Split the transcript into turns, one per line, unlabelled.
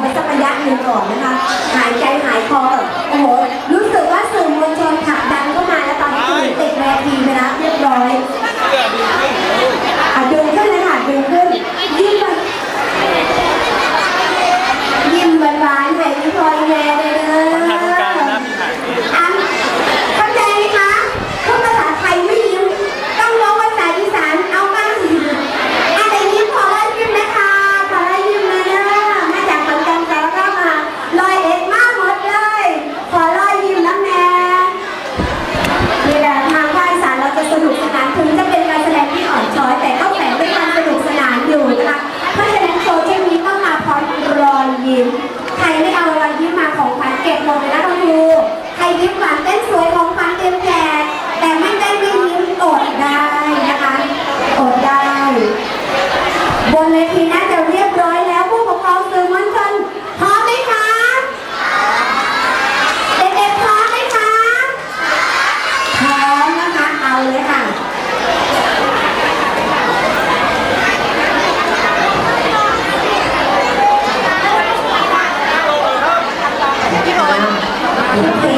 ไปสักระยะหนึ่งก่อนนะคะหาย Thank you.